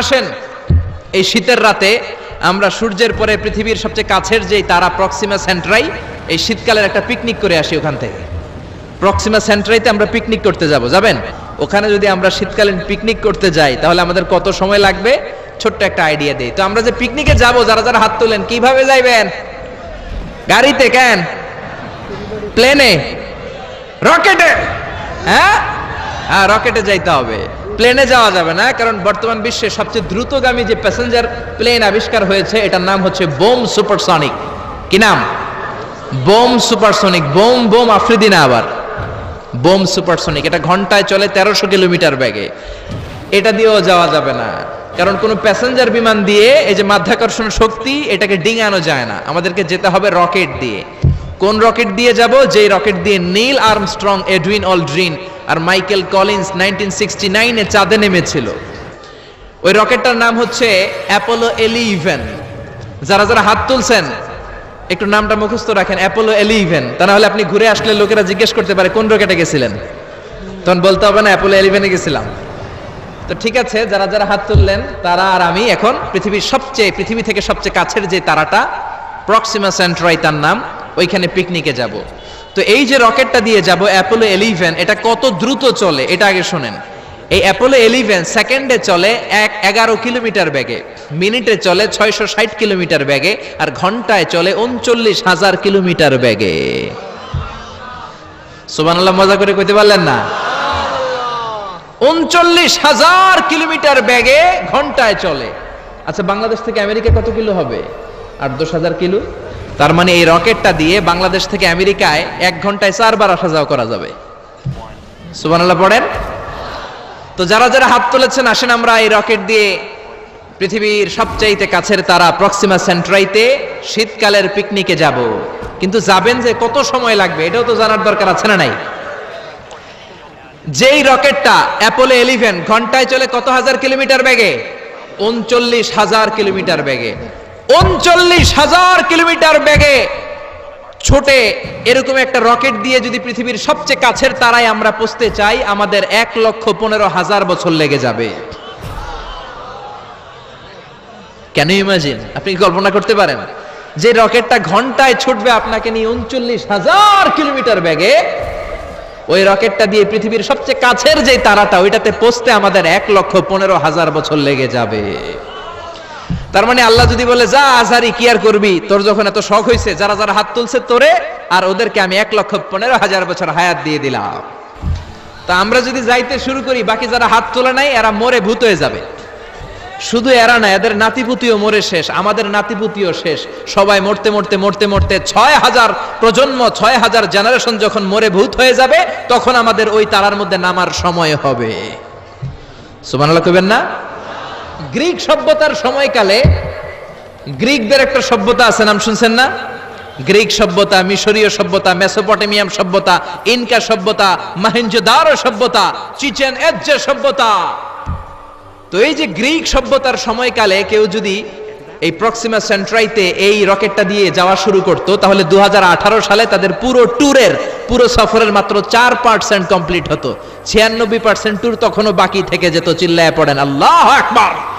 আসেন। এই শীতের রাতে আমরা সূর্যের পরে পৃথিবীর সবচেয়ে কাছের যেই তারা প্রক্সিমা সেন্ট্রাই, এই শীতকালের একটা পিকনিক করে আসি ওখান থেকে। প্রক্সিমা সেন্ট্রাইতে আমরা পিকনিক করতে যাব, যাবেন? ওখানে যদি আমরা শীতকালীন পিকনিক করতে যাই, তাহলে আমাদের কত সময় লাগবে? ছোট্ট একটা আইডিয়া দেই। তো আমরা যে পিকনিকে যাব, যারা যারা হাত তোলেন, কীভাবে যাইবেন? গাড়িতে কেন? প্লেনে রকেটে হ্যাঁ? হ্যাঁ রকেটে যাইতে হবে। প্লেনে যাওয়া যাবে না, কারণ বর্তমান বিশ্বে সবচেয়ে দ্রুতগামী যে প্যাসেঞ্জার প্লেন আবিষ্কার হয়েছে, এটার নাম হচ্ছে বোম সুপারসনিক। কি নাম? Boom Supersonic, Boom Boom Afridi না আবার। বোম সুপারসনিক, এটা ঘন্টায় চলে তেরোশো কিলোমিটার ব্যাগে এটা দিয়েও যাওয়া যাবে না, কারণ কোনো প্যাসেঞ্জার বিমান দিয়ে এই যে মাধ্যাকর্ষণ শক্তি, এটাকে ডিঙানো যায় না। আমাদেরকে যেতে হবে রকেট দিয়ে। কোন রকেট দিয়ে যাব? যেই রকেট দিয়ে নীল আর্মস্ট্রং, এডুইন অলড্রিন আর মাইকেল কলিন্স নাইনটিন সিক্সটি নাইনে চাঁদে নেমেছিল। ওই রকেটটার নাম হচ্ছে অ্যাপোলো এলিভেন। যারা যারা হাত তুলছেন, একটু নামটা মুখস্থ রাখেন, অ্যাপোলো এলিভেন। তা না হলে আপনি ঘুরে আসলে লোকেরা জিজ্ঞেস করতে পারে, কোন রকেটে গেছিলেন? তখন বলতে হবে না, অ্যাপোলো এলিভেনে গেছিলাম। তো ঠিক আছে, যারা যারা হাত তুললেন, তারা আর আমি এখন পৃথিবীর সবচেয়ে, পৃথিবী থেকে সবচেয়ে কাছের যে তারাটা প্রক্সিমা সেন্ট্রাই তার নাম, ওইখানে পিকনিকে যাব। তো এই যে রকেটটা দিয়ে যাব অ্যাপোলো এলিভেন এটা কত দ্রুত চলে? এটা আগে শোনেন। এই অ্যাপোলো এলিভেন সেকেন্ডে চলে এক এগারো কিলোমিটার ব্যাগে মিনিটে চলে ছয়শো ষাট কিলোমিটার ব্যাগে আর ঘন্টায় চলে উনচল্লিশ হাজার কিলোমিটার ব্যাগে সুবানাল্লাহ মজা করে কইতে পারলেন না? উনচল্লিশ হাজার কিলোমিটার ব্যাগে ঘন্টায় চলে। আচ্ছা বাংলাদেশ থেকে আমেরিকা কত কিলো হবে? আট দশ হাজার কিলো? তার মানে এই রকেটটা দিয়ে বাংলাদেশ থেকে আমেরিকায় এক ঘন্টায় চারবার আসা যাওয়া করা যাবে। সুবানাল্লাহ পড়েন? তো যারা যারা হাত তুলেছেন, আসেন আমরা এই রকেট দিয়ে পৃথিবীর সবচাইতে কাছের তারা প্রক্সিমা সেন্ট্রাইতে শীতকালের পিকনিকে যাব। কিন্তু যাবেন যে কত সময় লাগবে, এটাও তো জানার দরকার আছে না নাই? যেই রকেটটা অ্যাপোলো এলিভেন ঘন্টায় চলে কত হাজার কিলোমিটার বেগে? উনচল্লিশ হাজার কিলোমিটার বেগে। উনচল্লিশ হাজার কিলোমিটার বেগে ছোটে এরকম একটা রকেট দিয়ে যদি পৃথিবীর সবচেয়ে কাছের তারায় আমরা পৌঁছতে চাই, আমাদের এক লক্ষ পনেরো হাজার বছর লেগে যাবে। কেন ইমাজিন আপনি কল্পনা করতে পারেন? যে রকেটটা ঘন্টায় ছুটবে আপনাকে নিয়ে উনচল্লিশ হাজার কিলোমিটার বেগে, ওই রকেটটা দিয়ে পৃথিবীর সবচেয়ে কাছের যে তারাটা, ওইটাতে পৌঁছতে আমাদের এক লক্ষ পনেরো হাজার বছর লেগে যাবে। তার মানে আল্লাহ যদি বলে, যা আজারি কি আর করবি? তোর যখন এত শখ হয়েছে যারা যারা হাত তুলছে তোরে, আর ওদেরকে আমি এক লক্ষ পনেরো হাজার বছর হায়াত দিয়ে দিলাম। তা আমরা যদি যাইতে শুরু করি, বাকি যারা হাত তোলে নাই, এরা মরে ভূত হয়ে যাবে। শুধু এরা না, এদের নাতিপুতিও মরে শেষ, আমাদের নাতিপুতিও শেষ। সবাই মরতে মরতে মরতে মরতে ছয় হাজার প্রজন্ম, ছয় হাজার জেনারেশন যখন মরে ভূত হয়ে যাবে, তখন আমাদের ওই তারার মধ্যে নামার সময় হবে। সুবহানাল্লাহ কবেন না? গ্রিক সভ্যতার সময়কালে গ্রিকদের একটা সভ্যতা আছে, নাম শুনছেন না? গ্রিক সভ্যতা, মিশরীয় সভ্যতা, মেসোপটেমিয়াম সভ্যতা, ইনকা সভ্যতা মাহেঞ্জোদারো সভ্যতা, চিচেন এজ্জে সভ্যতা। তো এই যে গ্রিক সভ্যতার সময়কালে কেউ যদি এই প্রক্সিমা সেন্ট্রাইতে এই রকেটটা দিয়ে যাওয়া শুরু করতো। তাহলে দু হাজার আঠারো সালে তাদের পুরো ট্যুরের, পুরো সফরের মাত্র চার পার্সেন্ট কমপ্লিট হতো। ছিয়ানব্বই পার্সেন্ট ট্যুর তখনও বাকি থেকে যেত, চিল্লায় পড়েন। আল্লাহ আকবার!